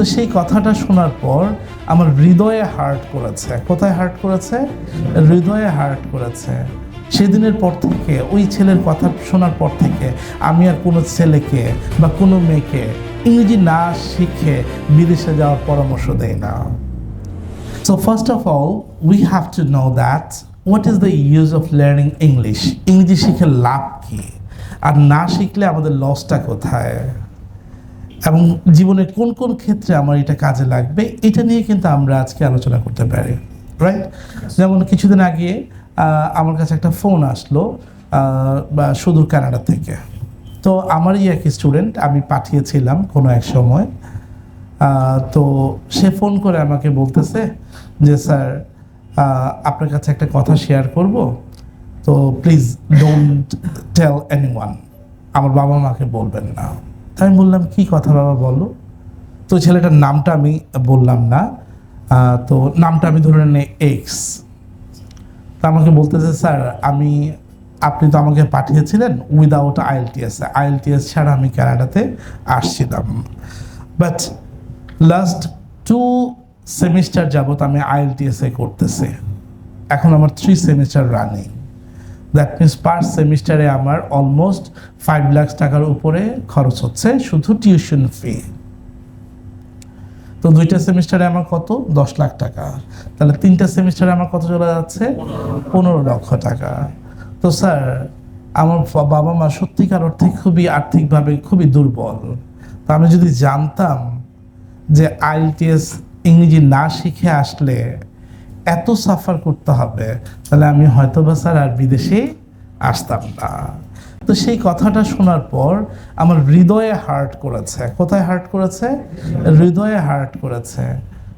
তো সেই কথাটা শোনার পর আমার হৃদয়ে হার্ট করেছে। কোথায় হার্ট করেছে? হৃদয়ে হার্ট করেছে। সেদিনের পর থেকে, ওই ছেলের কথা শোনার পর থেকে আমি আর কোনো ছেলেকে বা কোনো মেয়েকে ইংরেজি না শিখে বিদেশে যাওয়ার পরামর্শ দেই না। So first of all we have to know that what is the use of learning English ইংরেজি শিখে লাভ কি? আর না শিখলে আমাদের লসটা কোথায়? এবং জীবনের কোন কোন ক্ষেত্রে আমার এটা কাজে লাগবে, এটা নিয়ে কিন্তু আমরা আজকে আলোচনা করতে পারি রাইট যেমন কিছুদিন আগে আমার কাছে একটা ফোন আসলো বা সুদূর কানাডা থেকে। তো আমারই এক স্টুডেন্ট আমি পাঠিয়েছিলাম কোনো এক সময়। তো সে ফোন করে আমাকে বলতেছে যে, স্যার আপনার কাছে একটা কথা শেয়ার করব। তো প্লিজ ডোন্ট টেল এনি আমার বাবা মাকে বলবেন না। আমি বললাম, কি কথা বাবা, বলো? তো ছেলেটার নামটা আমি বললাম না। তো নামটা আমি ধরে নিই এক্স তো আমাকে বলতেছে, স্যার, আমি, আপনি তো আমাকে পাঠিয়েছিলেন উইদাউট আইএলটিএস আইএলটিএস ছাড়া আমি কানাডাতে আসছিলাম। বাট লাস্ট টু সেমিস্টার যাবত আমি আইএলটিএসএ করতেছি। এখন আমার three semester running that means per সেমিস্টারে আমার অলমোস্ট ফাইভ লাখ টাকার উপরে খরচ হচ্ছে শুধু টিউশন ফি তো দুইটা সেমিস্টারে আমার কত? দশ লাখ টাকা। তাহলে তিনটা সেমিস্টারে আমার কত চলে যাচ্ছে? পনেরো লক্ষ টাকা। তো স্যার, আমার বাবা মা সত্যিকার অর্থে খুবই আর্থিকভাবে খুবই দুর্বল। তো আমি যদি জানতাম যে আইএলটিএস ইংরেজি না শিখে আসলে এত সাফার করতে হবে, তাহলে আমি হয়তো বা স্যার আর বিদেশে আসতাম না। তো সেই কথাটা শোনার পর আমার হৃদয়ে হার্ট করেছে। কোথায় হার্ট করেছে? হৃদয়ে হার্ট করেছে।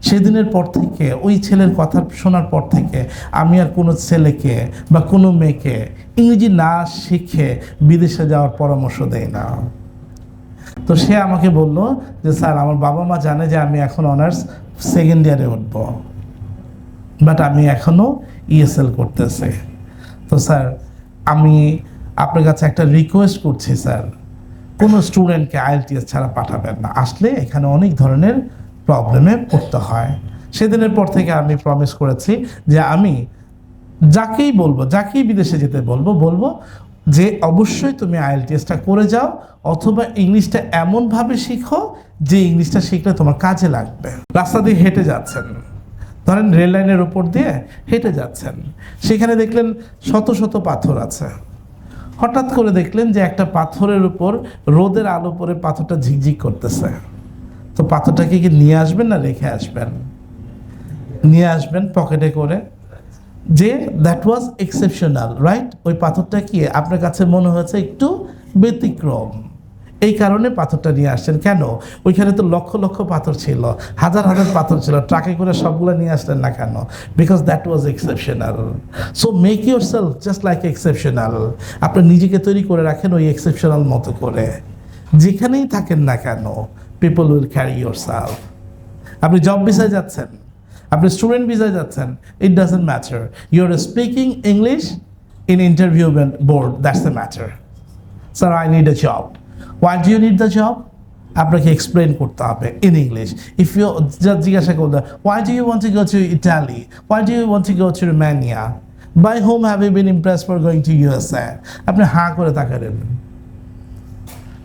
সেদিনের পর থেকে, ওই ছেলের কথা শোনার পর থেকে আমি আর কোনো ছেলেকে বা কোনো মেয়েকে ইংরেজি না শিখে বিদেশে যাওয়ার পরামর্শ দেই না। তো সে আমাকে বলল যে স্যার আমার বাবা মা জানে যে আমি এখন অনার্স সেকেন্ড ইয়ারে উঠব। বাট আমি এখনও ইএসএল করতেছি। তো স্যার, আমি আপনার কাছে একটা রিকোয়েস্ট করছি, স্যার। কোনো স্টুডেন্টকে আইএলটিএস ছাড়া পাঠাবেন না। আসলে এখানে অনেক ধরনের প্রবলেমে পড়তে হয়। সেদিনের পর থেকে আমি প্রমিস করেছি যে আমি যাকেই বলব, যাকেই বিদেশে যেতে বলব বলব যে অবশ্যই তুমি আইএলটিএসটা করে যাও, অথবা ইংলিশটা এমনভাবে শিখো যে ইংলিশটা শিখলে তোমার কাজে লাগবে। রাস্তা দিয়ে হেঁটে যাচ্ছেন। ধরেন রেল লাইনের উপর দিয়ে হেঁটে যাচ্ছেন। সেখানে দেখলেন শত শত পাথর আছে। হঠাৎ করে দেখলেন যে একটা পাথরের উপর রোদের আলো পরে পাথরটা ঝিকঝিক করতেছে। তো পাথরটাকে কি নিয়ে আসবেন না রেখে আসবেন? নিয়ে আসবেন পকেটে করে। যে দ্যাট ওয়াজ এক্সেপশনাল রাইট ওই পাথরটা কি? আপনার কাছে মনে হয়েছে একটু ব্যতিক্রম। এই কারণে পাথরটা নিয়ে আসছেন। কেন? ওইখানে তো লক্ষ লক্ষ পাথর ছিল, হাজার হাজার পাথর ছিল, ট্রাকে করে সবগুলো নিয়ে আসলেন না কেন? Because that was exceptional so make yourself just like exceptional আপনি নিজেকে তৈরি করে রাখেন ওই এক্সেপশনাল মতো করে। যেখানেই থাকেন না কেন people will carry yourself আপনি জব ভিসায় যাচ্ছেন, আপনি স্টুডেন্ট ভিসায় যাচ্ছেন it doesn't matter you are speaking English in interview board that's the matter sir I need a job why do you need the job আপনাকে explain করতে হবে in English if you জিজ্ঞাসা করলে why do you want to go to Italy why do you want to go to Romania by home have you been impress for going to USA আপনি হাঁ করে তাকালেন।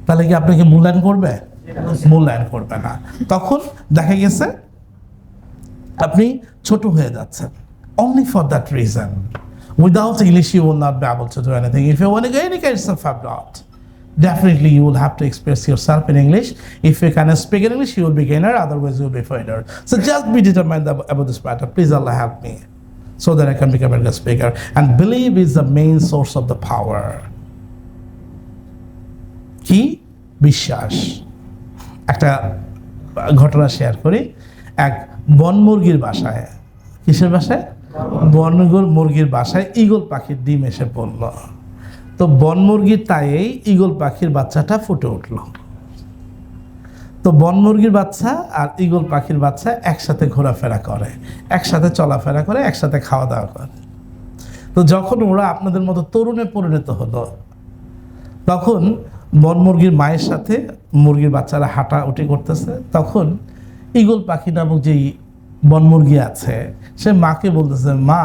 তাহলে কি আপনাকে মূল্যায়ন করবে? মূল্যায়ন করবে না। তখন দেখা গেছে, আপনি ছোট হয়ে যাচ্ছেন। Only for that reason without English you will not be able to do anything if you want go any kinds of abroad definitely you will have to express yourself in english if you can speak in english you will be gainer otherwise you will be failure so just be determined about this matter please allah help me so that i can become a good speaker and believe is the main source of the power কি বিশ্বাস একটা ঘটনা share করি এক বন মুরগির বাসায় কিসের বাসায় বনগুর মুরগির বাসায় ঈগল পাখির ডিম এসে পড়ল তো বন মুরগির তাইয়েই ঈগল পাখির বাচ্চাটা ফুটে উঠল। তো বন মুরগির বাচ্চা আর ঈগল পাখির বাচ্চা একসাথে ঘোরাফেরা করে, একসাথে চলাফেরা করে, একসাথে খাওয়া দাওয়া করে। তো যখন ওরা আপনাদের মতো তরুণে পরিণত হলো, তখন বন মুরগির মায়ের সাথে মুরগির বাচ্চারা হাঁটা উঠি করতেছে। তখন ইগল পাখি নামক যেই বনমুরগি আছে, সে মাকে বলতেছে, মা,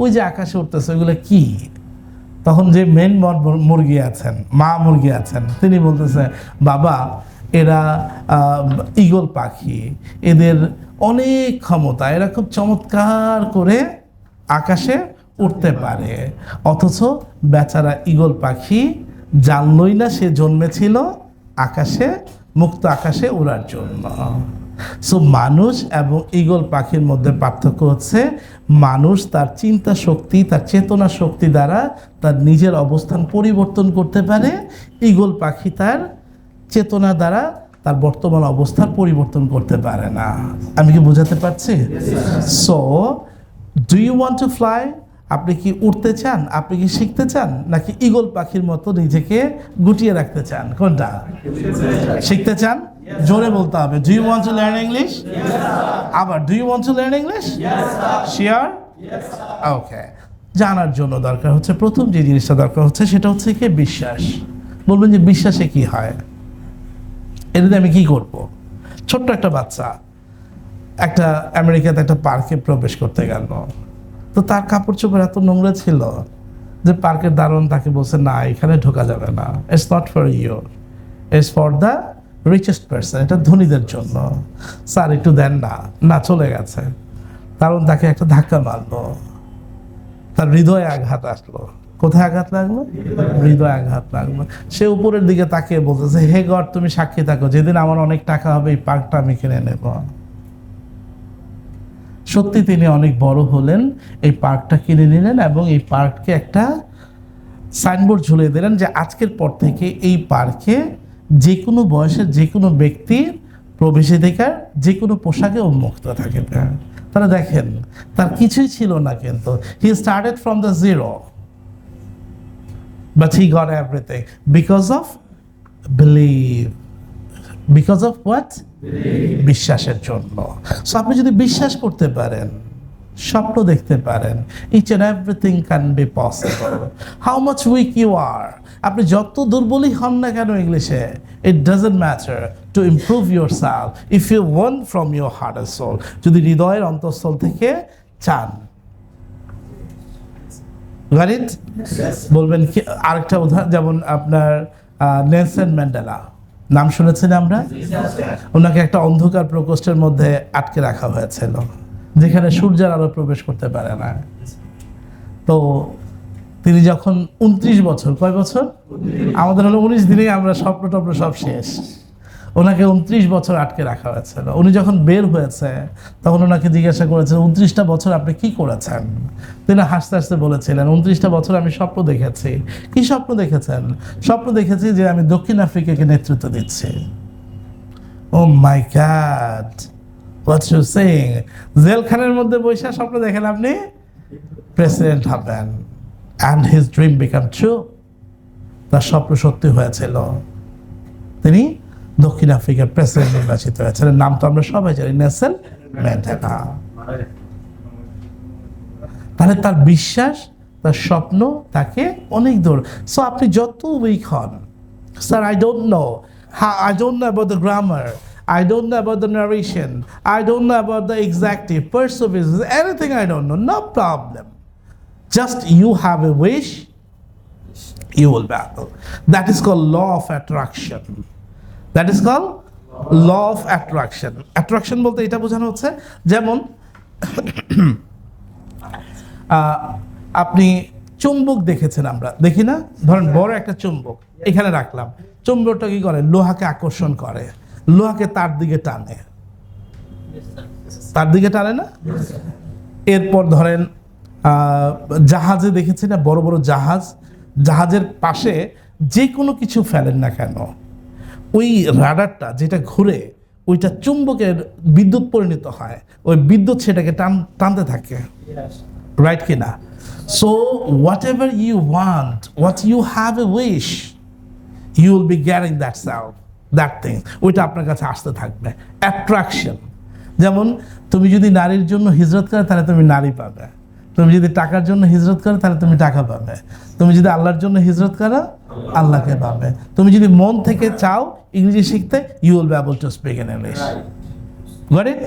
ওই যে আকাশে উঠতেছে, ওইগুলো কি? তখন যে মেন মুরগি আছেন, মা মুরগি আছেন, তিনি বলতেছে, বাবা, এরা ইগল পাখি, এদের অনেক ক্ষমতা, এরা খুব চমৎকার করে আকাশে উঠতে পারে। অথচ বেচারা ইগল পাখি জানলই না সে জন্মেছিল আকাশে, মুক্ত আকাশে উড়ার জন্য। সো মানুষ এবং ইগল পাখির মধ্যে পার্থক্য হচ্ছে মানুষ তার চিন্তা শক্তি তার চেতনা শক্তি দ্বারা তার নিজের অবস্থান পরিবর্তন করতে পারে ইগল পাখি তার চেতনা দ্বারা তার বর্তমান অবস্থার পরিবর্তন করতে পারে না। আমি কি বোঝাতে পারছি? So do you want to fly আপনি কি উঠতে চান? আপনি কি শিখতে চান? নাকি ইগল পাখির মতো নিজেকে গুটিয়ে রাখতে চান? কোনটা? শিখতে চান? জোরে বলতে হবে। Do you want to learn English আবার do you want to learn English sure okay জানার জন্য দরকার হচ্ছে, প্রথম যে জিনিসটা দরকার হচ্ছে, সেটা হচ্ছে কি বিশ্বাস। বলবেন যে বিশ্বাসে কি হয়? এটাতে আমি কি করব? ছোট্ট একটা বাচ্চা, একটা আমেরিকাতে একটা পার্কে প্রবেশ করতে গেল। তো তার কাপড় চোপড় এত নোংরা ছিল যে পার্কের দারোয়ান তাকে বলছে, না, এখানে ঢোকা যাবে না। It's not for you it's for the richest person এটা ধনীদের জন্য। স্যার, একটু দেন না। না, চলে গেছে। কারণ তাকে একটা ধাক্কা মারলো। তার হৃদয়ে আঘাত আসলো। কোথায় আঘাত লাগল? হৃদয় আঘাত লাগল। সে উপরের দিকে তাকিয়ে বলতেছে, হে গড, তুমি সাক্ষী থাকো। যেদিন আমার অনেক টাকা হবে, এই পার্কটা আমি কিনে নেব। সত্যি তিনি অনেক বড় হলেন, এই পার্কটা কিনে নিলেন এবং এই পার্ককে একটা সাইনবোর্ড ঝুলিয়ে দিলেন যে আজকের পর থেকে এই পার্কে যে কোনো বয়সের যে কোনো ব্যক্তির প্রবেশাধিকার যে কোনো পোশাকে উন্মুক্ত থাকে তারা দেখেন, তার কিছুই ছিল না কিন্তু। He started from the zero but he got everything because of believe because of what বিশ্বাসের জন্য। সো আপনি যদি বিশ্বাস করতে পারেন স্বপ্ন দেখতে পারেন each and everything can be possible how much weak you are আপনি যত দুর্বলই হন না কেন ইংলিশে it doesn't matter to improve yourself if you want from your heart and soul যদি হৃদয়ের অন্তঃস্থল থেকে চান। বলবেন কি? আরেকটা উদাহরণ যেমন আপনার নেলসন ম্যান্ডেলা। নাম শুনেছেন আমরা? ওনাকে একটা অন্ধকার প্রকোষ্ঠের মধ্যে আটকে রাখা হয়েছিল, যেখানে সূর্যের আলো প্রবেশ করতে পারে না। তো তিনি যখন উনত্রিশ বছর, কয় বছর? আমাদের হলো উনিশ দিনেই আমরা স্বপ্ন টপ্ন সব শেষ। ওনাকে উনত্রিশ বছর আটকে রাখা হয়েছিল উনি যখন বের হয়েছে, তখন ওনাকে জিজ্ঞাসা করেছেন উনত্রিশটা বছর আপনি কি করেছেন? তিনি হাসতে হাসতে বলেছিলেন, উনত্রিশটা বছর আমি স্বপ্ন দেখেছি। কি স্বপ্ন দেখেছেন? স্বপ্ন দেখেছি যে আমি দক্ষিণ আফ্রিকাকে নেতৃত্ব দিচ্ছি। ও my god what's you saying জেলখানের মধ্যে বৈশা স্বপ্ন দেখেন আপনি? প্রেসিডেন্ট হবেন। And his dream become true তার স্বপ্ন সত্যি হয়েছিল। তিনি দক্ষিণ আফ্রিকার প্রেসিডেন্ট নির্বাচিত হয়েছিলেন নাম তো আমরা সবাই জানি নেসেল ম্যান্ডেলা তাহলে তার বিশ্বাস তার স্বপ্ন তাকে অনেক দূর সো আপনি যত উইক হন sir I don't know I don't know about the grammar I don't know about the narration. I don't know about the exactive, perseverance, anything I don't know. No problem. Just you have a wish, you will battle. That is called law of attraction. That is call law of attraction attraction বলতে এটা বোঝানো হচ্ছে, যেমন আপনি চুম্বক দেখেছেন আমরা। দেখি না? ধরেন বড় একটা চুম্বক, এখানে রাখলাম। চুম্বকটা কি করে? লোহাকে আকর্ষণ করে। লোহাকে তার দিকে টানে। তার দিকে টানে না? এরপর ধরেন জাহাজে দেখেছি না? বড় বড় জাহাজ। জাহাজের পাশে যে কোনো কিছু ফেলেন না কেন। ওই রাডারটা যেটা ঘুরে ওইটা চুম্বকের বিদ্যুৎ পরিণত হয় ওই বিদ্যুৎ সেটাকে টান টানতে থাকে। রাইট কিনা so whatever you want what you have a wish you will be gearing that self that thing ওইটা আপনার কাছে আসতে থাকবে। অ্যাট্রাকশন যেমন তুমি যদি নারীর জন্য হিজরত করে তাহলে তুমি নারী পাবে। তুমি যদি টাকার জন্য হিজরত করো তাহলে তুমি টাকা পাবে তুমি যদি আল্লাহর জন্য হিজরত করো আল্লাহকে পাবে তুমি যদি মন থেকে চাও ইংরেজি শিখতে you will be able to speak in English got it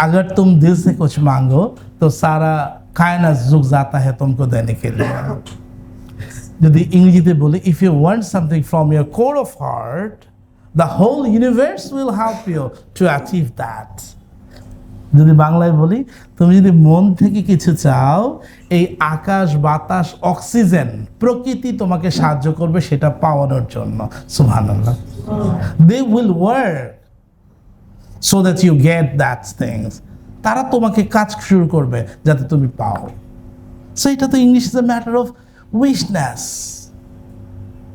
अगर तुम दिल से कुछ मांगो तो सारा कायनात झुक जाता है तुमको देने के लिए যদি ইংরেজিতে বলি if you want something from your core of heart the whole universe will help you to achieve that যদি বাংলায় বলি, তুমি যদি মন থেকে কিছু চাও, এই আকাশ, বাতাস, অক্সিজেন প্রকৃতি তোমাকে সাহায্য করবে সেটা পাওয়ানোর জন্য। সুবহানাল্লাহ। They will work so that you get that things তারা তোমাকে কাজ শুরু করবে যাতে তুমি পাও। সো এটা তো English is a matter of wishness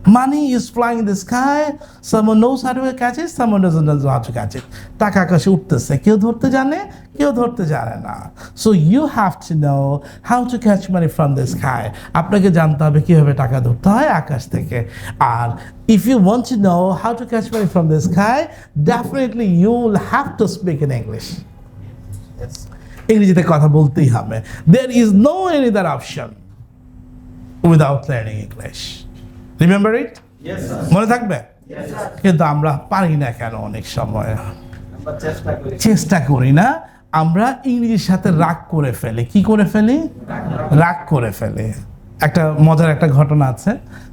Money is flying in the sky. Someone knows how to catch it, someone doesn't know how to catch it. টাকা আকাশে উঠতেছে কেউ ধরতে জানে কেউ ধরতে জানে না। So you have to know how to catch money from the sky আপনাকে জানতে হবে কীভাবে টাকা ধরতে হয় আকাশ থেকে। আর if you want to know how to catch money from the sky definitely you will have to speak in English ইংরেজিতে কথা বলতেই হবে। There is no any there option without learning English remember it মনে থাকবে? কিন্তু আমরা পারি না কেন অনেক সময়। চেষ্টা করি। না আমরা ইংরেজির সাথে রাগ করে ফেলি। কি করে ফেলি? রাগ করে ফেলি। একটা মজার একটা ঘটনা আছে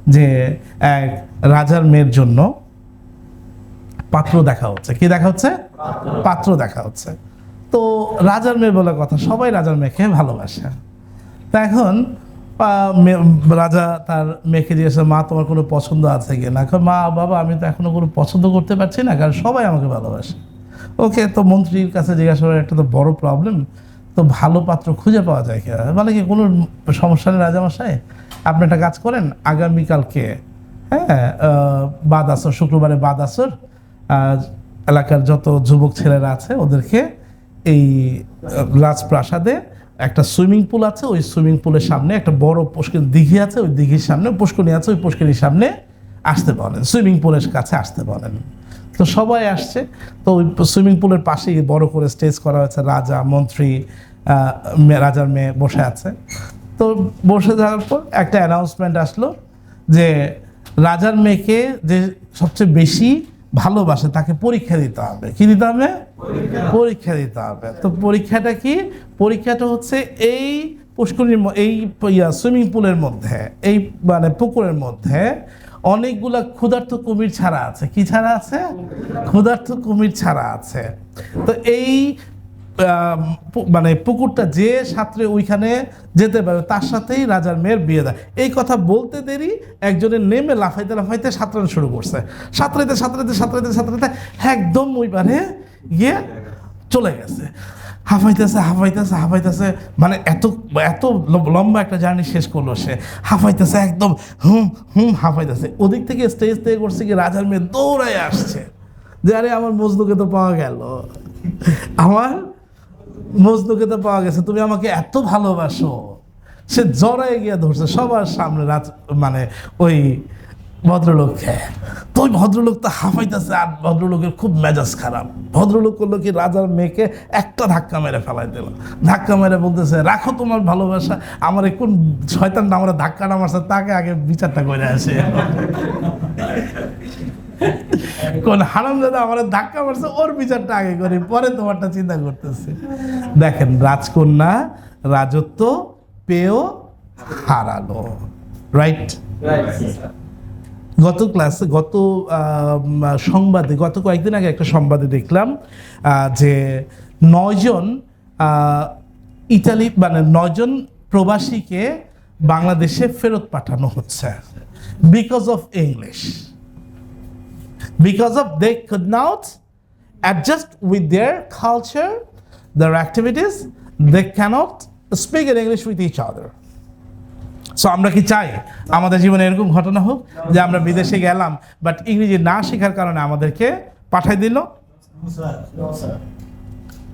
যে এক রাজার মেয়ের জন্য পাত্র দেখা হচ্ছে। কি দেখা হচ্ছে? পাত্র দেখা হচ্ছে। তো রাজার মেয়ে বলে কথা সবাই রাজার মেয়েকে ভালোবাসে। তা এখন রাজা তার মেয়েকে দিয়েছে মা, তোমার কোনো পছন্দ আছে কি না? মা, বাবা, আমি তো এখনও কোনো পছন্দ করতে পারছি না, কারণ সবাই আমাকে ভালোবাসে। ওকে, তো মন্ত্রীর কাছে জিজ্ঞাসা করার একটা তো বড় প্রবলেম তো ভালো পাত্র খুঁজে পাওয়া যায় কিনা বলে কি, কোনো সমস্যা নেই রাজামশাই, আপনি একটা কাজ করেন, আগামীকালকে হ্যাঁ বাদ আসর শুক্রবারে বাদ আসর এলাকার যত যুবক ছেলেরা আছে, ওদেরকে এই রাজপ্রাসাদে একটা সুইমিং পুল আছে, ওই সুইমিং পুলের সামনে একটা বড় পুষ্কর দিঘি আছে, ওই দিঘির সামনে পুষ্করণী আছে, ওই পুষ্করিণীর সামনে আসতে বলেন, সুইমিং পুলের কাছে আসতে বলেন। তো সবাই আসছে, তো ওই সুইমিং পুলের পাশেই বড় করে স্টেজ করা হয়েছে, রাজা, মন্ত্রী রাজার মেয়ে বসে আছে। তো বসে যাওয়ার পর একটা অ্যানাউন্সমেন্ট আসলো যে রাজার মেয়েকে যে সবচেয়ে বেশি ভালোবাসে তাকে পরীক্ষা দিতে হবে। কি দিতে হবে? পরীক্ষা দিতে হবে। তো পরীক্ষাটা কি? পরীক্ষাটা হচ্ছে এই পুষ্করিণীর এই সুইমিং পুলের মধ্যে, এই মানে পুকুরের মধ্যে অনেকগুলা ক্ষুধার্থ কুমির ছাড়া আছে। কি ছাড়া আছে? ক্ষুধার্থ কুমির ছাড়া আছে। তো এই মানে পুকুরটা যে সাঁতরে ওইখানে যেতে পারে, তার সাথেই রাজার মেয়ের বিয়ে দেয়। এই কথা বলতে দেরি একজনের নেমে লাফাইতে লাফাইতে সাঁতরানো শুরু করছে। সাঁতরাইতে সাঁতরাইতে সাঁতরাইতে সাঁতরাইতে একদম ওই পারে গিয়ে চলে গেছে। হাফাইতেছে হাফাইতেছে হাফাইতেছে। মানে এত এত লম্বা একটা জার্নি শেষ করল সে। হাফাইতেছে একদম, হুম হুম, হাফাইতেছে। ওদিক থেকে স্টেজ থেকে করছে কি, রাজার মেয়ে দৌড়ায় আসছে। যে আরে আমার মজদুকে তো পাওয়া গেল। আমার মজদুকে তো পাওয়া গেছে, তুমি আমাকে এত ভালোবাসো। সে জড়ায় গিয়ে ধরছে, সবার সামনে রাত মানে ওই ভদ্রলোককে তো ওই ভদ্রলোক তো হাফাইতেছে আর ভদ্রলোকের খুব মেজাজ খারাপ। ভদ্রলোক করল কি রাজার মেয়েকে একটা ধাক্কা মেরে ফেলাই দিল। ধাক্কা মেরে বলতেছে, রাখো তোমার ভালোবাসা, আমার কোন শয়তানটা আমার ধাক্কাটা মারছে, তাকে আগে বিচারটা করে আসে। কোন হারাম দাদা আমার ধাক্কা মারছে, ওর বিচারটা আগে করি, পরে তোমারটা চিন্তা করতেছে। দেখেন, রাজকন্যা রাজত্ব পেয়েও হারালো। Right sir. গত ক্লাসে, গত সংবাদে, গত কয়েকদিন আগে একটা সংবাদে দেখলাম যে নয়জন ইতালি মানে নয়জন প্রবাসীকে বাংলাদেশে ফেরত পাঠানো হচ্ছে। Because of English because of they could not adjust with their culture their activities they can't speak in English with each other so আমরা কি চাই? আমাদের জীবনে এরকম ঘটনা হোক যে আমরা বিদেশে গেলাম বাট ইংরেজি না শেখার কারণে আমাদেরকে পাঠাই দিল?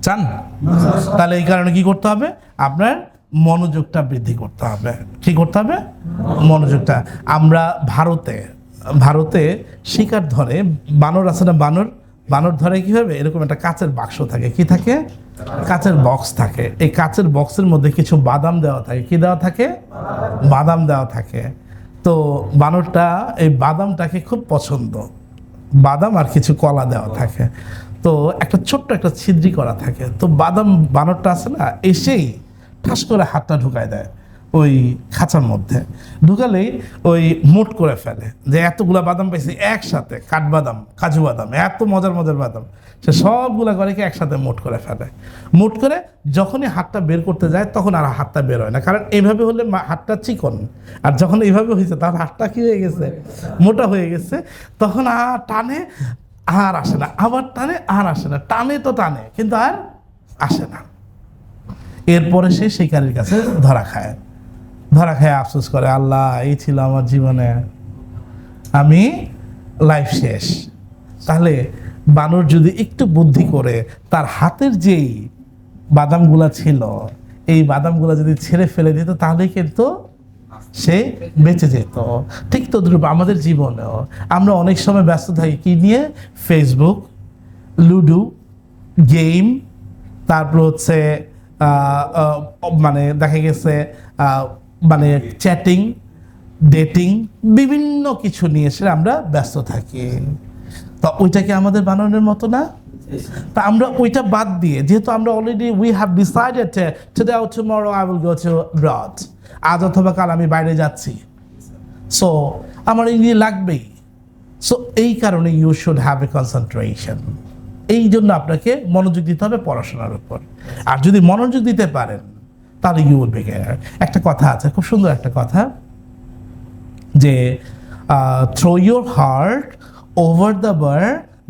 চান? তাহলে এই কারণে কি করতে হবে? আপনার মনোযোগটা বৃদ্ধি করতে হবে। কি করতে হবে? মনোযোগটা। আমরা ভারতে ভারতে শিকার ধরে বানর আছে না বানর? বানর ধরে কি হবে? এরকম একটা কাচের বাক্স থাকে। কি থাকে? কাচের বক্স থাকে। এই কাচের বক্সের মধ্যে কিছু বাদাম দেওয়া থাকে। কি দেওয়া থাকে? বাদাম দেওয়া থাকে। তো বানরটা এই বাদামটাকে খুব পছন্দ। বাদাম আর কিছু কলা দেওয়া থাকে। তো একটা ছোট্ট একটা ছিদ্রি করা থাকে। তো বাদাম বানরটা আছে না, এসেই ঠাস করে হাতটা ঢুকায় দেয়। ওই খাঁচার মধ্যে ঢুকালেই ওই মোট করে ফেলে যে এতগুলা বাদাম পাইছি একসাথে কাঠবাদাম কাজু বাদাম, এত মজার মজার বাদাম। সে সবগুলা করে কি একসাথে মোট করে ফেলে। মোট করে যখনই হাতটা বের করতে যায় তখন আর হাতটা বের হয় না। কারণ এইভাবে হলে হাতটা চিকন। আর যখন এইভাবে হয়েছে তার হাতটা কি হয়ে গেছে? মোটা হয়ে গেছে। তখন আর টানে আর আসে না। আবার টানে আর আসে না। টানে তো টানে, কিন্তু আর আসে না। এরপরে সে শিকারীর কাছে ধরা খায়। ধরা খায় আফসোস করে, আল্লাহ, এই ছিল আমার জীবনে আমি লাইফ শেষ। তাহলে বানর যদি একটু বুদ্ধি করে, তার হাতের যেই বাদামগুলা ছিল, এই বাদামগুলা যদি ছেড়ে ফেলে দিত, তাহলে কিন্তু সে বেঁচে যেত। ঠিক তদ্রুপ আমাদের জীবনেও আমরা অনেক সময় ব্যস্ত থাকি, কি নিয়ে? ফেসবুক লুডো গেম তারপর হচ্ছে মানে দেখা গেছে মানে চ্যাটিং ডেটিং বিভিন্ন কিছু নিয়ে এসে আমরা ব্যস্ত থাকি। তা ওইটা কি আমাদের বানানোর মতো না? তা আমরা ওইটা বাদ দিয়ে, যেহেতু আমরা already we have decided today or tomorrow I will go to abroad আজ অথবা কাল আমি বাইরে যাচ্ছি। সো আমার নিয়ে লাগবেই। সো এই কারণে you should have a concentration এই জন্য আপনাকে মনোযোগ দিতে হবে পড়াশোনার উপর। আর যদি মনোযোগ দিতে পারেন তাহলে ইউ উইল বিগেনার একটা কথা আছে, খুব সুন্দর একটা কথা, যে throw your heart over the bar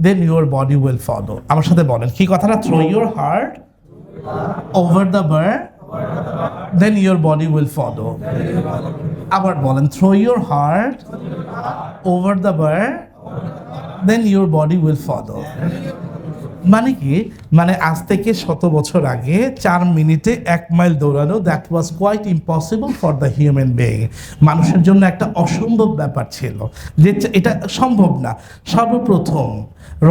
then your body will follow আমার সাথে বলেন, কি কথাটা? Throw your heart over the bar then your body will follow আবার বলেন throw your heart over the bar then your body will follow মানে কি? মানে আজ থেকে শত বছর আগে চার মিনিটে এক মাইল দৌড়ানো that was quite impossible for the human being মানুষের জন্য একটা অসম্ভব ব্যাপার ছিল যে এটা সম্ভব না। সর্বপ্রথম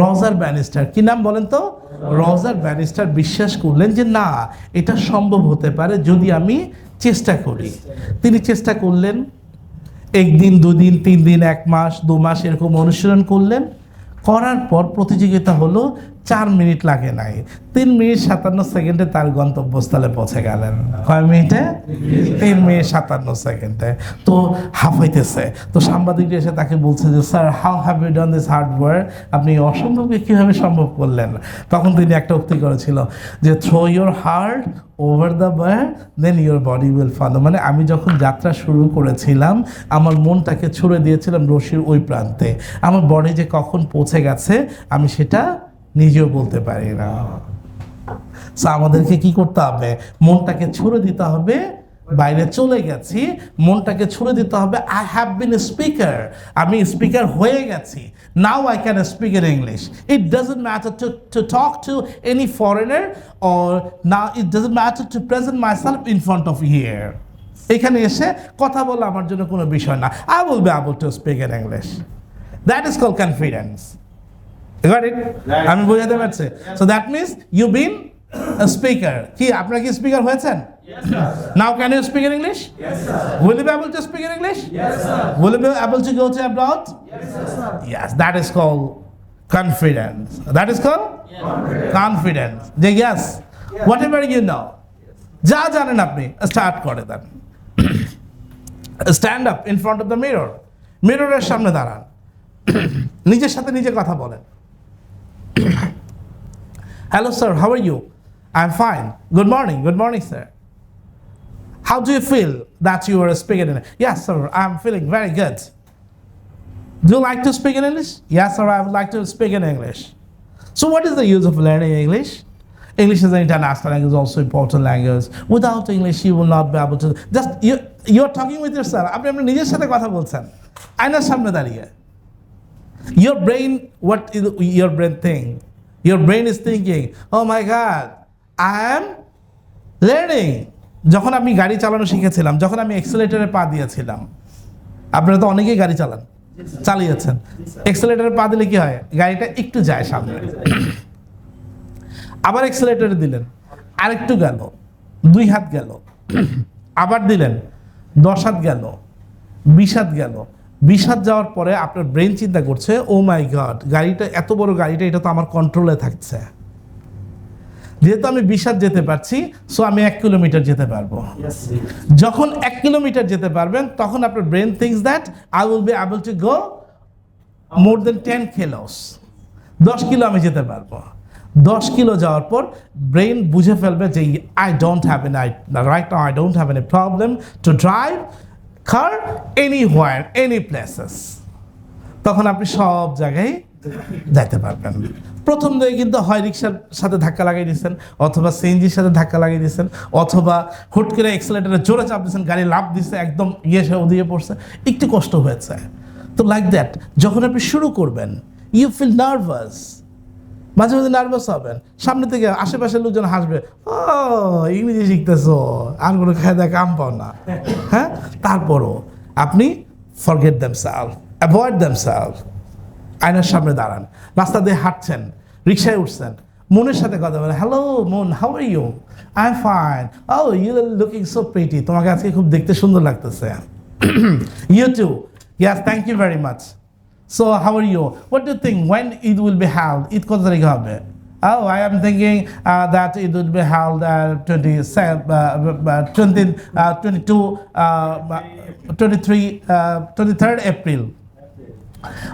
রজার ব্যানিস্টার, কি নাম বলেন তো? রজার ব্যানিস্টার বিশ্বাস করলেন যে না, এটা সম্ভব হতে পারে যদি আমি চেষ্টা করি। তিনি চেষ্টা করলেন, একদিন, দুদিন, তিন দিন, এক মাস, দু মাস এরকম অনুশীলন করলেন। করার পর প্রতিযোগিতা হলো চার মিনিট লাগে নাই। তিন মিনিট সাতান্ন সেকেন্ডে তার গন্তব্যস্থলে পৌঁছে গেলেন। কয় মিনিটে? তিন মিনিট সাতান্ন সেকেন্ডে। তো হাফ হইতেছে। তো সাংবাদিকরা এসে তাকে বলছে যে sir how have you done this hard work আপনি অসম্ভবকে কীভাবে সম্ভব করলেন? তখন তিনি একটা উক্তি করেছিল যে throw your heart over the bar then your body will follow মানে আমি যখন যাত্রা শুরু করেছিলাম, আমার মনটাকে ছুড়ে দিয়েছিলাম রশির ওই প্রান্তে। আমার বডি যে কখন পৌঁছে গেছে, আমি সেটা নিজেও বলতে পারি না। আমাদেরকে কি করতে হবে? মনটাকে ছুড়ে দিতে হবে। বাইরে চলে গেছি। মনটাকে ছুড়ে দিতে হবে। আই হ্যাভ বিন স্পিকার আমি স্পিকার হয়ে গেছি। Now I can speak in English it doesn't matter to to talk to any foreigner or না it doesn't matter to present myself in front of here এখানে এসে কথা বলা আমার জন্য কোনো বিষয় না। I will be able to speak in English that is call confidence got it Right. আমি বোঝাতে পারছি। So that means you been speaker কি আপনারা কি স্পিকার হয়েছেন? Now can you speak English will you be able to speak English will you be able to go to abroad Yes, that is called confidence. That is called confidence. যে yes, whatever you know. যা জানেন আপনি start করে দেন stand up in front of the mirror মিররের সামনে দাঁড়ান. নিজের সাথে নিজে কথা বলেন। Hello sir how are you I am fine good morning good morning sir How do you feel that you are speaking in Yes, sir, I'm feeling very good. Do you like to speak in English? Yes, sir, I would like to speak in English. So, what is the use of learning English? English is an international language, also important language. Without English, you will not be able to. Just you, you're talking with yourself. আপনি আপনার নিজের সাথে কথা বলছেন আয়নার সামনে দাঁড়িয়ে your brain, what is your brain think? Your brain is thinking oh my god, i am learning. যখন আমি গাড়ি চালানো শিখেছিলাম, যখন আমি এক্সেলেটারে পা দিয়েছিলাম, আপনারা তো অনেকেই গাড়ি চালান, চালিয়েছেন। এক্সেলেটারে পা দিলে কি হয়? গাড়িটা একটু যায় সামনে। আবার এক্সেলেটারে দিলেন। আরেকটু গেল। দুই হাত গেল। আবার দিলেন। দশ হাত গেল। বিশ হাত গেল। বিশ হাত যাওয়ার পরে আপনার ব্রেন চিন্তা করছে ও মাই গড গাড়িটা এত বড় গাড়িটা এটা তো আমার কন্ট্রোলে থাকছে। যেহেতু আমি বিশ হাত যেতে পারছি সো আমি এক কিলোমিটার যেতে পারব। যখন এক কিলোমিটার যেতে পারবেন তখন আপনার brain thinks that I will be able to go more then ten kilos দশ কিলো আমি যেতে পারব। দশ কিলো যাওয়ার পর ব্রেন বুঝে ফেলবে যে I don't have an I right I don't have any problem to drive car anywhere any places তখন আপনি সব জায়গায় যাইতে পারবেন। প্রথম দিকে কিন্তু হয় রিক্সার সাথে ধাক্কা লাগিয়ে দিয়েছেন, অথবা সিএনজির সাথে ধাক্কা লাগিয়ে দিয়েছেন, অথবা হুট করে এক্সেলেটারে জোরে চাপ দিচ্ছেন গাড়ি লাভ দিচ্ছে একদম ইয়ে সে ওদিকে পড়ছে, একটু কষ্ট হয়েছে। তো লাইক দ্যাট যখন আপনি শুরু করবেন ইউ ফিল নার্ভাস মাঝে মাঝে নার্ভাস হবেন। সামনে থেকে আশেপাশের লোকজন হাসবে, ও, ইংরেজি শিখতেছো, আর কোনো খায় দেয় কাম পাও না। হ্যাঁ? তারপরও আপনি forget them self avoid them self আয়নার সামনে দাঁড়ান, রাস্তা দিয়ে হাঁটছেন, রিক্সায় উঠছেন, মনের সাথে কথা বলেন হ্যালো মন how are you I am fine oh you are looking so pretty তোমাকে আজকে খুব দেখতে সুন্দর লাগতেছে। You too yes thank you very much So how are you what do think when Eid will be held Eid কত তারিখে হবে Oh, I am thinking uh, that it would be held uh, 20, uh, 20, uh, 22, uh, 23, uh, 23rd April.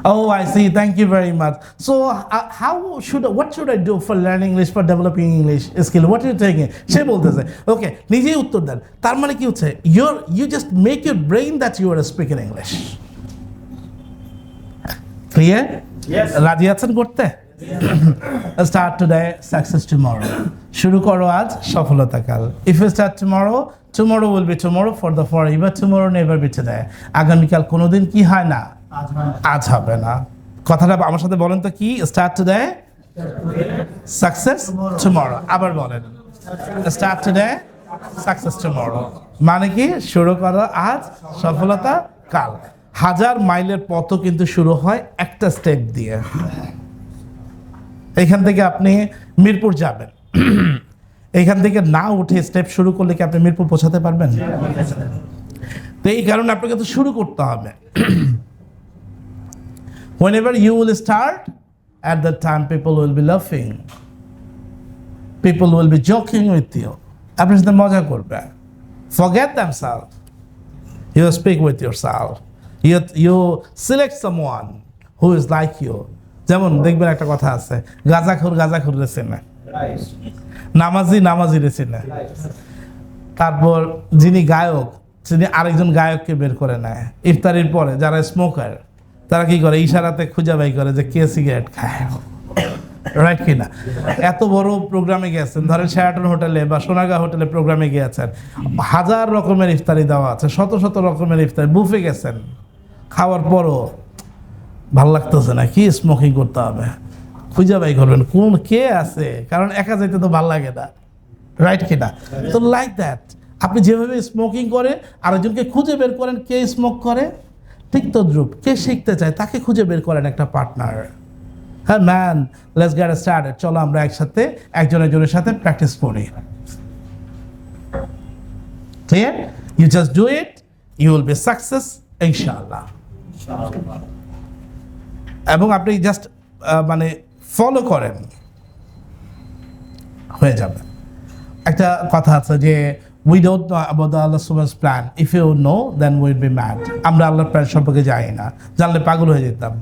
Oh, I see. Thank you very much. So, uh, how should what should I do for learning English for developing English skill? What are you taking? সে বলতেছে ওকে নিজেই উত্তর দেন তার মানে কি হচ্ছে your you just make your brain that you are speaking English clear Yes. রাজি আছেন করতে? স্টার্ট টুডে সাকসেস টুমরো শুরু করো আজ সফলতা কাল if you start tomorrow tomorrow will be tomorrow for the for এবার টুমরো নেভার বি টুডে আগামীকাল কোনোদিন কি হয় না? আজ হবে না। কথাটা আমার সাথে বলেন তো কি? স্টার্ট টুডে সাকসেস টুমরো আবার বলেন। স্টার্ট টুডে সাকসেস টুমরো মানে কি? শুরু করো আজ সফলতা কাল হাজার মাইলের পথ কিন্তু শুরু হয় একটা স্টেপ দিয়ে। এখান থেকে আপনি মিরপুর যাবেন। এখান থেকে না উঠে স্টেপ শুরু করলে কি আপনি মিরপুর পৌঁছাতে পারবেন? তো এই কারণে আপনাকে তো শুরু করতে হবে। Whenever you will start at the time people will be লাফিং people will be joking with you আপনি সাথে মজা করবে। Forget them self you speak with yourself you, select select one who is like you যেমন দেখবেন একটা কথা আছে গাজাখুর গাজাখুর রেছে না নামাজি নামাজি রেছে না তারপর যিনি গায়ক তিনি আরেকজন গায়ককে বের করে নেয়। ইফতারির পরে যারা স্মোকার তারা কি করে? ইশারাতে খুঁজে বাই করে যে কে সিগারেট খায়। রাইট কিনা এত বড় প্রোগ্রামে গেছেন। ধরেন শেরাটন হোটেলে বা সোনাগা হোটেলে প্রোগ্রামে গিয়েছেন। হাজার রকমের ইফতারি দেওয়া আছে শত শত রকমের ইফতারি। বুফে গেছেন। খাওয়ার পরও ভালো লাগতেছে না, কি স্মোকিং করতে হবে? খুঁজে বাই করবেন, কোন কে আছে? কারণ একা যাইতে তো ভালো লাগে না। রাইট কিনা তো লাইক দ্যাট আপনি যেভাবে স্মোকিং করে, আরেকজনকে খুঁজে বের করেন, কে স্মোক করে? ঠিক তদ্রুপ কে শিখতে চায়, তাকে খুঁজে বের করেন একটা পার্টনার হ্যাঁ ম্যান লেটস গেট স্টার্ট চলো আমরা একসাথে, একজন একজনের সাথে প্র্যাকটিস করি। Clear you just do it you will be success ইনশাআল্লাহ। এবং আপনি জাস্ট মানে ফলো করেন। হয়ে যাবে। একটা কথা আছে যে উই ডোন্ট নো দ্য আল্লাহ সুবাস plan if you know then will be mad আমরা আল্লাহর প্ল্যান সম্পর্কে জানি না। জানলে পাগল হয়ে যেতাম।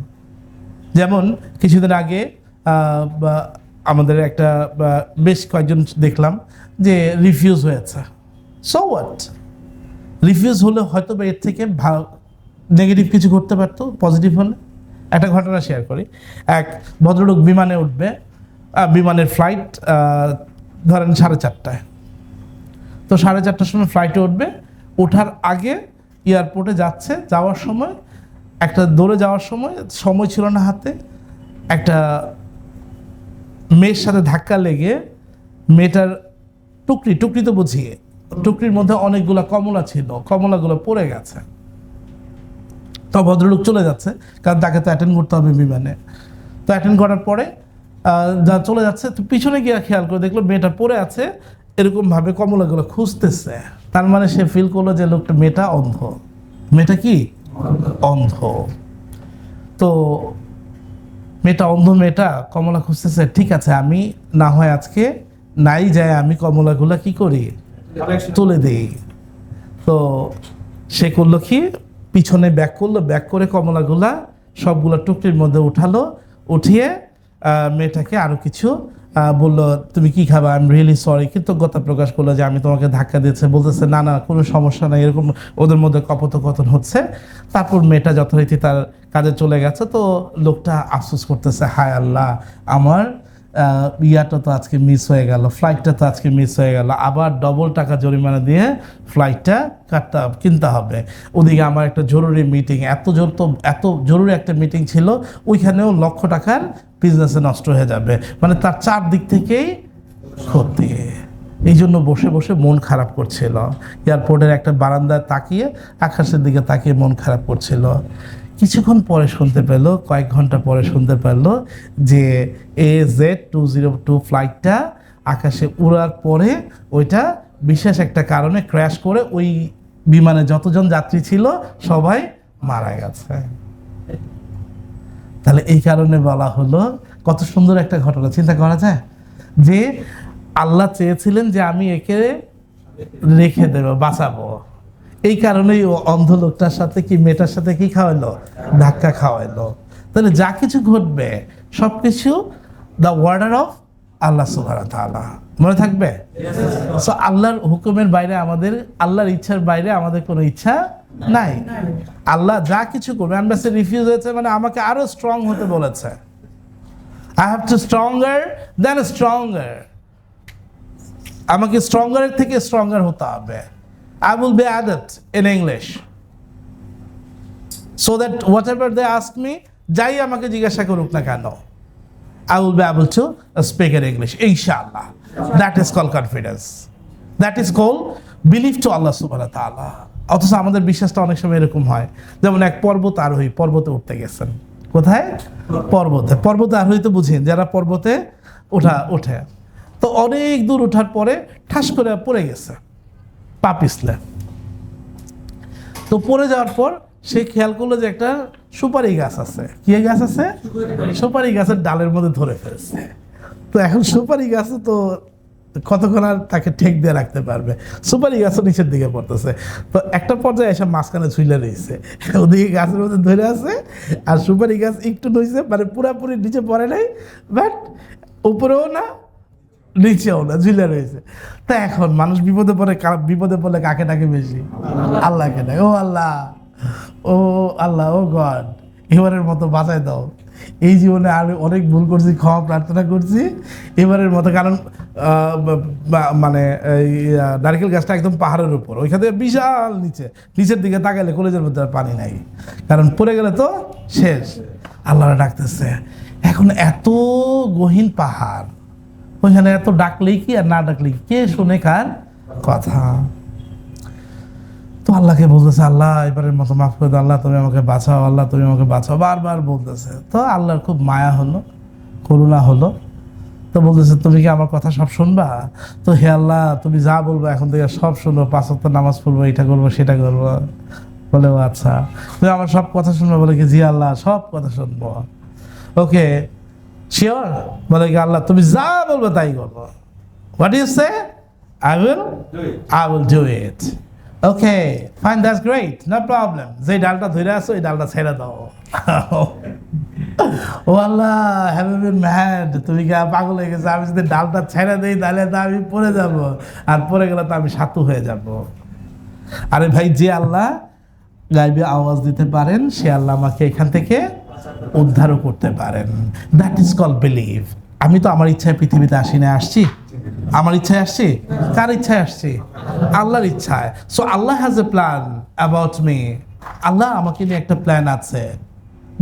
যেমন, কিছুদিন আগে আমাদের একটা বেশ কয়েকজন দেখলাম যে রিফিউজ হয়েছে। সো হোয়াট রিফিউজ হলে হয়তো এর থেকে নেগেটিভ কিছু করতে পারতো পজিটিভ হলে। একটা ঘটনা শেয়ার করি। এক ভদ্রলোক বিমানে উঠবে বিমানের ফ্লাইট ধরেন সাড়ে চারটায়। তো সাড়ে চারটার সময় ফ্লাইটে উঠবে, ওঠার আগে এয়ারপোর্টে যাচ্ছে, যাওয়ার সময়, একটা দৌড়ে যাওয়ার সময় সময় ছিল না হাতে, একটা মেয়ের সাথে ধাক্কা লেগে মেয়েটার টুকরি টুকরি তো বুঝিয়ে টুকরির মধ্যে অনেকগুলো কমলা ছিল, কমলাগুলো পড়ে গেছে। তো ভদ্রলোক চলে যাচ্ছে কারণ তাকে তো অ্যাটেন্ড করতে হবে বিমানে। তো অ্যাটেন্ড করার পরে যা চলে যাচ্ছে তো পিছনে গিয়ে খেয়াল করে দেখল মেয়েটা পড়ে আছে এরকমভাবে কমলাগুলো খুঁজতেছে। তার মানে সে ফিল করল যে লোকটা মেয়েটা অন্ধ। মেয়েটা কি? অন্ধ। তো মেয়েটা অন্ধ মেয়েটা কমলা খুঁজতেছে ঠিক আছে আমি না হয় আজকে নাই যায় আমি কমলাগুলা কি করি? তুলে দিই। তো সে করল কি? পিছনে ব্যাক করল ব্যাক করে কমলাগুলা সবগুলা টুকরির মধ্যে উঠালো, উঠিয়ে মেয়েটাকে আরও কিছু বলল, তুমি কি খাবে? আই এম রিয়েলি সরি কৃতজ্ঞতা প্রকাশ করল যে, আমি তোমাকে ধাক্কা দিয়েছে। বলতেছে, না না, কোনো সমস্যা নাই। এরকম ওদের মধ্যে কপোতকথন হচ্ছে। তারপর মেয়েটা যথারীতি তার কাজে চলে গেছে। তো লোকটা আফসোস করতেছে, হায় আল্লাহ, আমার ইয়াটা তো আজকে মিস হয়ে গেল ফ্লাইটটা তো আজকে মিস হয়ে গেল। আবার ডবল টাকা জরিমানা দিয়ে ফ্লাইটটা কাটতে হবে- কিনতে হবে। ওদিকে আমার একটা জরুরি মিটিং এত জোর তো, এত জরুরি একটা মিটিং ছিল, ওইখানেও লক্ষ টাকার বিজনেসে নষ্ট হয়ে যাবে। মানে তার চার দিক থেকেই ক্ষতি। এই জন্য বসে বসে মন খারাপ করছিল। এয়ারপোর্টের একটা বারান্দায় তাকিয়ে, আকাশের দিকে তাকিয়ে মন খারাপ করছিল। কিছুক্ষণ পরে শুনতে পেল, কয়েক ঘণ্টা পরে শুনতে পেল যে A Z two zero two ফ্লাইটটা আকাশে উড়ার পরে ওইটা বিশেষ একটা কারণে ক্র্যাশ করে ওই বিমানে যতজন যাত্রী ছিল সবাই মারা গেছে। তাহলে এই কারণে বলা হলো, কত সুন্দর একটা ঘটনা, চিন্তা করা যায়? যে আল্লাহ চেয়েছিলেন যে আমি একে রেখে দেব, বাঁচাবো। এই কারণেই ও অন্ধ লোকটার সাথে কি মেয়েটার সাথে কি খাওয়াইলো? ধাক্কা খাওয়াইলো। তাহলে যা কিছু ঘটবে সব কিছু দ্য ওয়ার্ডার অফ আল্লাহ সুবাহ মনে থাকবে? সো আল্লাহর হুকুমের বাইরে আমাদের, আল্লাহর ইচ্ছার বাইরে আমাদের কোনো ইচ্ছা নাই। আল্লাহ যা কিছু করবে অ্যাম্বাসি রিফিউজ হয়েছে মানে আমাকে আরও স্ট্রং হতে বলেছে। I have to stronger then stronger আমাকে স্ট্রঙ্গারের থেকে স্ট্রঙ্গার হতে হবে। I will be adapt in English so that whatever they ask me যাই আমাকে জিজ্ঞাসা করুক না কেন I will be able to speak in English, inshallah. That is called confidence. That is called belief to Allah subhanahu wa ta'ala. অথচ আমাদের বিশ্বাসটা অনেক সময় এরকম হয় যেমন এক পর্বত আরোহী পর্বতে উঠতে গেছেন কোথায় পর্বতে পর্বতে আরোহী তো বুঝেন যারা পর্বতে ওঠা ওঠে তো অনেক দূর ওঠার পরে ঠাস করে পড়ে গেছে পা পিছলে তো পড়ে যাওয়ার পর সে খেয়াল করল যে একটা সুপারি গাছ আছে। কি গাছ আছে? সুপারি গাছের ডালের মধ্যে ধরে ফেলছে। তো এখন সুপারি গাছ তো কতক্ষণ আর তাকে ঠেক দিয়ে রাখতে পারবে? সুপারি গাছও নিচের দিকে পড়তেছে। তো একটা পর্যায়ে এসে মাঝখানে ঝুলে রয়েছে। ওদিকে গাছের মধ্যে ধরে আছে আর সুপারি গাছ একটু নইছে মানে পুরাপুরি নিচে পড়ে নাই বাট উপরেও না নিচেও না, ঝুলে রয়েছে। তা এখন মানুষ বিপদে পড়ে বিপদে পড়লে কাকে ডাকে বেশি? আল্লাহকে ডাকে। ও আল্লাহ ও আল্লাহ, ও গড, এবারের মতো বাঁচাই দাও। এই জীবনে আমি অনেক ভুল করছি, ক্ষমা প্রার্থনা করছি। এবারের মতো, কারণ মানে নারকেল গাছটা একদম পাহাড়ের উপর। ওইখানে বিশাল নিচে, নিচের দিকে তাকাইলে কলেজের মধ্যে পানি নাই। কারণ পড়ে গেলে তো শেষ। আল্লাহরা ডাকতেছে, এখন এত গহীন পাহাড় ওইখানে এত ডাকলেই কি আর না ডাকলেই কি? শুনে কার কথা? তো আল্লাহকে বলতেছে, আল্লাহ, এবারের মতো মাফ করে আল্লাহ, তুমি আমাকে বাঁচাও। আল্লাহ, তুমি আমাকে বাঁচাও। বারবার বলতেছে। তো আল্লাহর খুব মায়া হলো, করুণা হলো। তো বলতেছে, তুমি কি আমার কথা সব শুনবা? তো হে আল্লাহ, তুমি যা বলব, এখন থেকে সব শুনব। পাঁচ ওয়াক্ত নামাজ পড়ব, এটা করব, সেটা করব। বলে, ও আচ্ছা। তুমি আমার সব কথা শুনব? বলে কি, জি আল্লাহ, সব কথা শুনব। ওকে শিওর বলে কি আল্লাহ তুমি যা বলবে তাই করব। What you say I will I will do it okay fine that's great no problem যে ডালটা ধরে আসো এই ডালটা ছেড়ে দাও। ও আল্লাহ হ্যাভ বিন ম্যাড তুমি কি পাগল হয়ে গেছে? আমি যদি ডালটা ছেড়ে দিই তাহলে তো আমি পড়ে যাব। আর পড়ে গেলে তো আমি সাতু হয়ে যাব। আরে ভাই যে আল্লাহ গাইবে আওয়াজ দিতে পারেন সে আল্লাহ আমাকে এখান থেকে উদ্ধারও করতে পারেন। দ্যাট ইজ কল বিলিভ আমি তো আমার ইচ্ছায় পৃথিবীতে আসি না আসছি? আমার ইচ্ছায় আসছি? কার ইচ্ছায় আসছি? আল্লাহর ইচ্ছায়। So Allah has a plan about me আল্লাহ আমাকে নিয়ে একটা প্ল্যান আছে।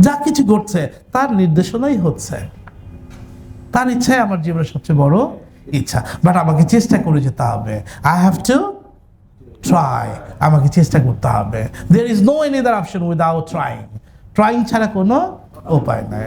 যা কিছু ঘটছে, তার নির্দেশনাই হচ্ছে। তার ইচ্ছাই আমার জীবনের সবচেয়ে বড় ইচ্ছা। বাট আমাকে চেষ্টা করে যেতে হবে। আই হ্যাভ টু ট্রাই আমাকে চেষ্টা করতে হবে। There is no any other option without trying drawing ছাড়া কোনো উপায় নাই।